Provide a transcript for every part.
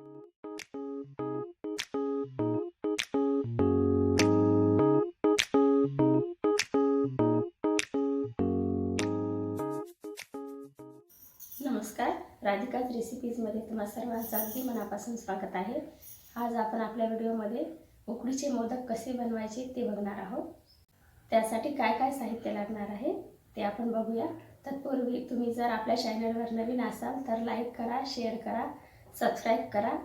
नमस्कार राधिकाच रेसिपीजमध्ये तुम्हा सर्वांचं अगदी मनापासून स्वागत आहे. आज आपण आपल्या व्हिडिओमध्ये उकडीचे मोदक कसे बनवायचे ते बघणार आहोत. त्यासाठी काय काय साहित्य लागणार आहे ते आपण बघूया. तत्पूर्वी तुम्ही जर आपल्या चॅनलवर नवीन असाल तर लाईक करा शेअर करा. सबस्क्राईब करा.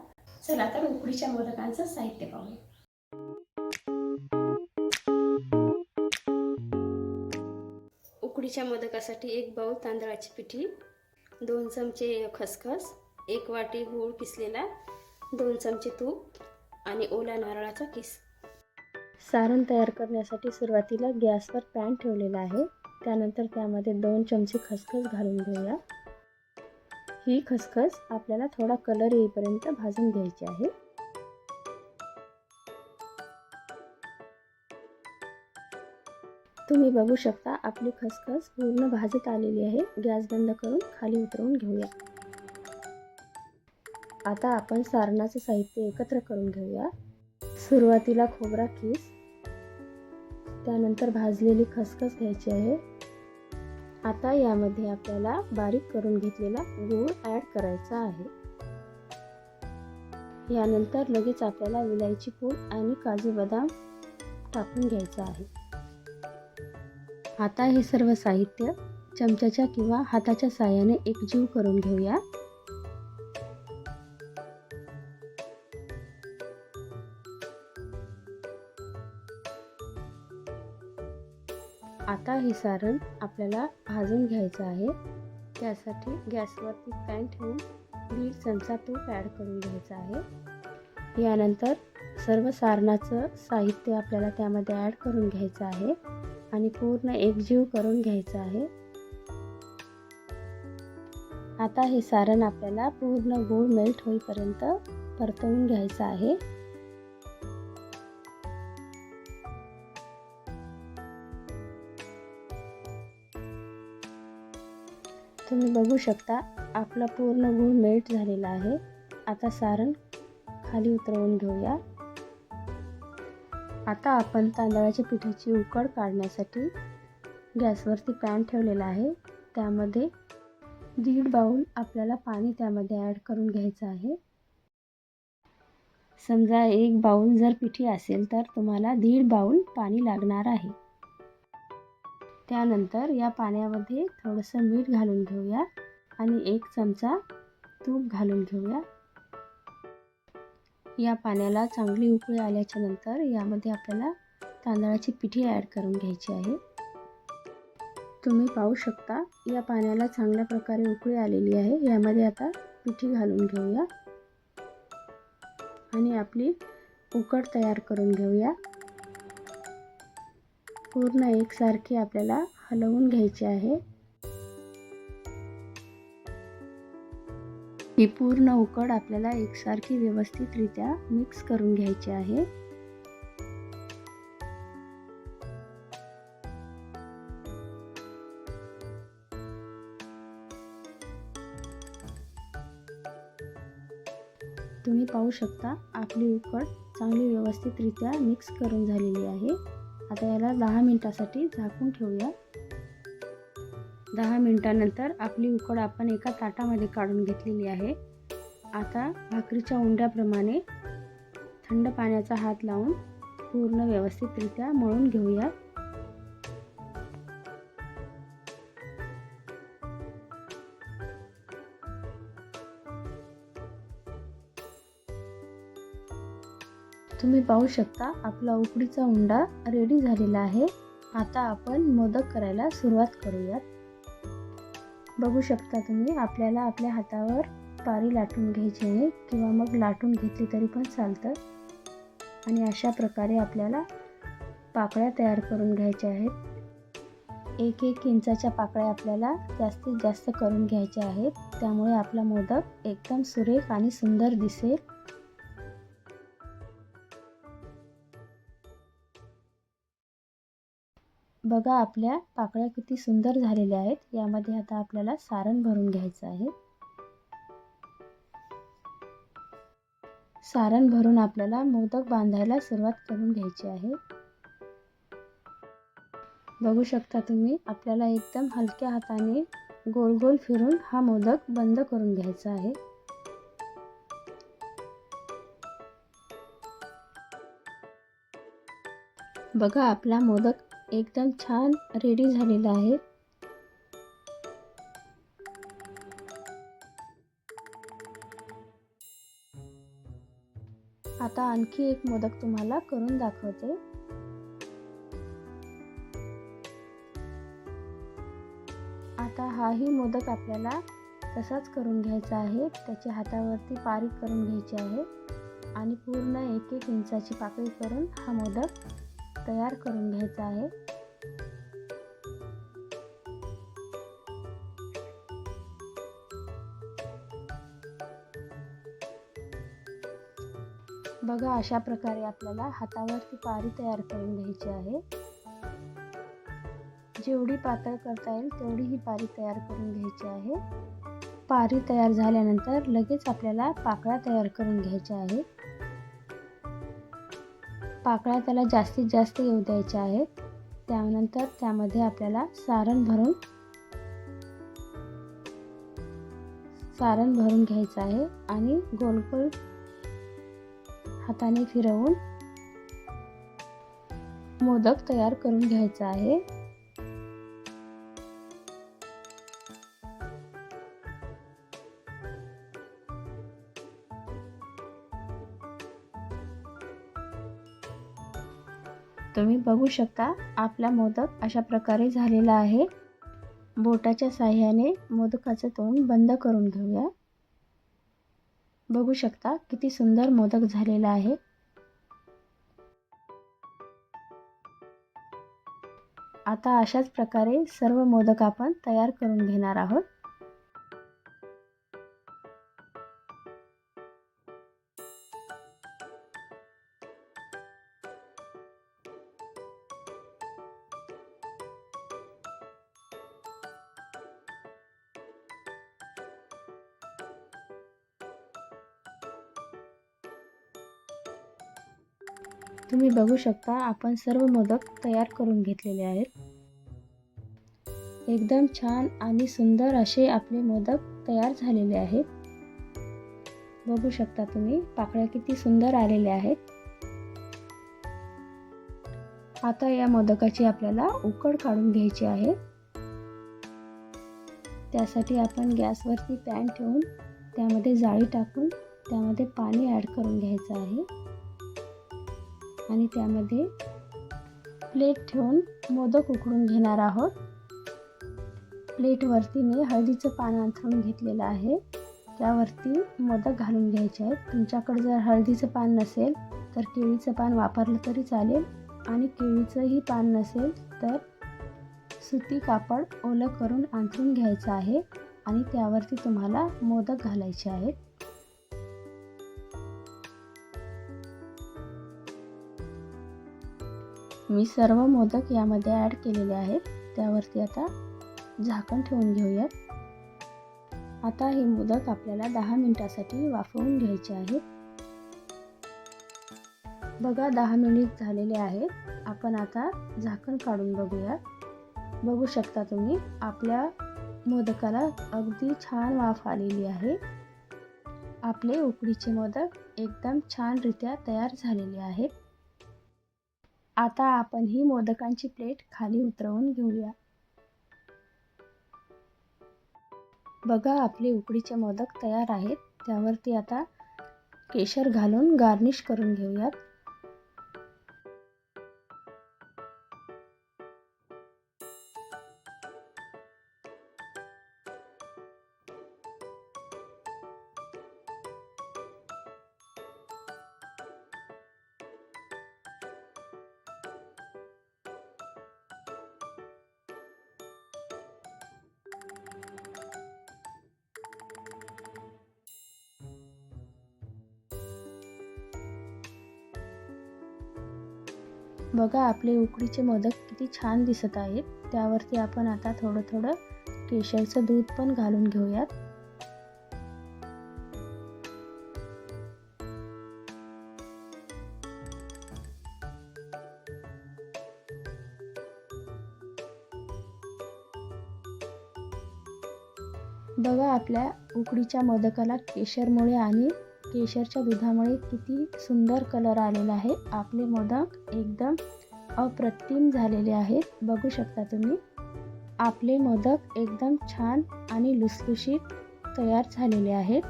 चला तर उकडीच्या मोदकांचं साहित्य पाहूया. उकडीच्या मोदकासाठी एक बाऊल तांदळाची पिठी दोन चमचे खसखस एक वाटी गूळ किसलेला दोन चमचे तूप आणि ओला नारळाचा किस. सारण तयार करण्यासाठी सुरुवातीला गॅसवर पॅन ठेवलेला आहे. त्यानंतर त्यामध्ये दोन चमचे खसखस घालून घेऊया. ही खसखस आपल्याला थोडा कलर येईपर्यंत भाजून घ्यायची आहे. तुम्ही बघू शकता आपली खसखस पूर्ण भाजत आलेली आहे. गॅस बंद करून खाली उतरवून घेऊया. आता आपण सारणाचं साहित्य एकत्र करून घेऊया. सुरुवातीला खोबरा किस त्यानंतर भाजलेली खसखस घ्यायची आहे. आता यामध्ये आपल्याला बारीक करून घेतलेला गूळ ॲड करायचा आहे. यानंतर लगेच आपल्याला विलायची पूड आणि काजू बदाम टाकून घ्यायचं आहे. आता हे सर्व साहित्य चमच्याच्या किंवा हाताच्या साह्याने एकजीव करून घेऊया. आता हे सारण आपल्याला भाजून घ्यायचं आहे. त्यासाठी गॅसवरती पॅन ठेवून दीड चमचा तूप ॲड करून घ्यायचा आहे. यानंतर सर्व सारणाचं साहित्य आपल्याला त्यामध्ये ॲड करून घ्यायचं आहे आणि पूर्ण एकजीव करून घ्यायचं आहे. आता हे सारण आपल्याला पूर्ण गूळ मेल्ट होईपर्यंत परतवून घ्यायचं आहे. तुम्ही बघू शकता आपला पूर्ण गूळ मेल्ट झालेला आहे. आता सारण खाली उतरवून घेऊया. आता आपण तांदळाच्या पिठाची उकड काढण्यासाठी गॅसवरती पॅन ठेवलेला आहे. त्यामध्ये दीड बाऊल आपल्याला पाणी त्यामध्ये ॲड करून घ्यायचं आहे. समजा एक बाऊल जर पिठी असेल तर तुम्हाला दीड बाऊल पाणी लागणार आहे. त्यानंतर या पाण्यामध्ये थोडंसं मीठ घालून घेऊया आणि एक चमचा तूप घालून घेऊया. या पाण्याला चांगली उकळी आल्याच्यानंतर यामध्ये आपल्याला तांदळाची पिठी ॲड करून घ्यायची आहे. तुम्ही पाहू शकता या पाण्याला चांगल्या प्रकारे उकळी आलेली आहे. यामध्ये आता पिठी घालून घेऊया आणि आपली उकड तयार करून घेऊया. पूर्ण एकसारखी आपल्याला हलवून घ्यायची आहे. ही पूर्ण उकड आपल्याला एकसारखी व्यवस्थितरित्या मिक्स करून घ्यायची आहे. तुम्ही पाहू शकता आपली उकड चांगली व्यवस्थितरित्या मिक्स करून झालेली आहे. आता याला दहा मिनटासाठी झाकून ठेवूया. दहा मिनटानंतर आपली उकड आपण एका ताटामध्ये काढून घेतलेली आहे. आता भाकरीच्या उंड्याप्रमाणे थंड पाण्याचा हात लावून पूर्ण व्यवस्थितरित्या मळून घेऊया. तुम्ही पाहू शकता आपला उकडीचा उंडा रेडी झालेला आहे. आता आपण मोदक करायला सुरुवात करूयात. बघू शकता तुम्ही आपल्याला आपल्या हातावर पारी लाटून घ्यायची आहे किंवा मग लाटून घेतली तरी पण चालतं. आणि अशा प्रकारे आपल्याला पाकळ्या तयार करून घ्यायच्या आहेत. एक एक इंचाच्या पाकळ्या आपल्याला जास्तीत जास्त करून घ्यायच्या आहेत. त्यामुळे आपला मोदक एकदम सुरेख आणि सुंदर दिसेल. बघा आपल्या पाकळ्या किती सुंदर झालेल्या आहेत. यामध्ये आता आपल्याला सारण भरून घ्यायचं आहे. सारण भरून आपल्याला मोदक बांधायला सुरुवात करून घ्यायची आहे. बघू शकता तुम्ही आपल्याला एकदम हलक्या हाताने गोल गोल फिरून हा मोदक बंद करून घ्यायचा आहे. बघा आपला मोदक एकदम छान रेडी झालेला आहे. आता आणखी एक मोदक तुम्हाला करून दाखवते. आता हाही मोदक आपल्याला तसाच करून घ्यायचा आहे. त्याच्या हातावरती बारीक करून घ्यायची आहे. आणि पूर्ण एक एक इंचाची पाकळी करून हा मोदक तयार करून घ्यायचा आहे. बघा अशा प्रकारे आपल्याला हातावरती पारी तयार करून घ्यायची आहे. जेवढी पातळ करता येईल तेवढी ही पारी तयार करून घ्यायची आहे. पारी तयार झाल्यानंतर लगेच आपल्याला पाकळ्या तयार करून घ्यायच्या आहेत. पाकळ्या त्याला जास्तीत जास्त येऊ द्यायच्या आहेत. त्यानंतर त्यामध्ये आपल्याला सारण भरून सारण भरून घ्यायचं आहे आणि गोल गोल हाताने फिरवून मोदक तयार करून घ्यायचा आहे. तुम्ही बघू शकता आपला मोदक अशा प्रकारे झालेला आहे. बोटाच्या साह्याने मोदकाचं तोंड बंद करून घेऊया. बघू शकता किती सुंदर मोदक झालेला आहे. आता अशाच प्रकारे सर्व मोदक आपण तयार करून घेणार आहोत. तुम्ही बघू शकता आपण सर्व मोदक तयार करून घेतलेले आहेत. एकदम छान आणि सुंदर असे आपले मोदक तयार झालेले आहेत. बघू शकता तुम्ही पाकळ्या किती सुंदर आलेल्या आहेत. आता या मोदकाची आपल्याला उकड काढून घ्यायची आहे. त्यासाठी आपण गॅसवरती पॅन ठेवून त्यामध्ये जाळी टाकून त्यामध्ये पाणी ॲड करून घ्यायचं आहे. आणि त्यामध्ये प्लेट ठेवून मोदक उकडून घेणार आहोत. प्लेटवरती मी हळदीचं पान अंथरून घेतलेलं आहे. त्यावरती मोदक घालून घ्यायचे आहेत. तुमच्याकडे जर हळदीचं पान नसेल तर केळीचं पान वापरलं तरी चालेल. आणि केळीचंही पान नसेल तर सुती कापड ओलं करून अंथरून घ्यायचं आहे. आणि त्यावरती तुम्हाला मोदक घालायचे आहेत. मी सर्व मोदक यामध्ये ॲड केलेले आहेत. त्यावरती आता झाकण ठेवून घेऊयात. आता हे मोदक आपल्याला दहा मिनिटासाठी वाफवून घ्यायचे आहेत. बघा दहा मिनिट झालेले आहेत. आपण आता झाकण काढून बघूयात. बघू शकता तुम्ही आपल्या मोदकाला अगदी छान वाफ आलेली आहे. आपले उकडीचे मोदक एकदम छानरित्या तयार झालेले आहेत. आता आपण ही मोदकांची प्लेट खाली उतरवून घेऊया. बघा आपले उकडीचे मोदक तयार आहेत. त्यावरती आता केशर घालून गार्निश करून घेऊयात. बघा आपले उकडीचे मोदक किती छान दिसत आहेत. त्यावरती आपण आता थोडं थोडं केशरचं दूध पण घालून घेऊयात. बघा आपल्या उकडीच्या मोदकाला केशरमुळे आणि केशरच्या दुधामुळे किती सुंदर कलर आलेला आहे. आपले मोदक एकदम अप्रतिम झालेले आहेत. बघू शकता तुम्ही. आपले मोदक एकदम छान आणि लुसलुशीत तयार झालेले आहेत.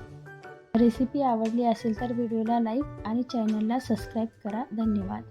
रेसिपी आवडली असेल तर व्हिडिओला लाईक आणि चॅनलला सबस्क्राईब करा. धन्यवाद.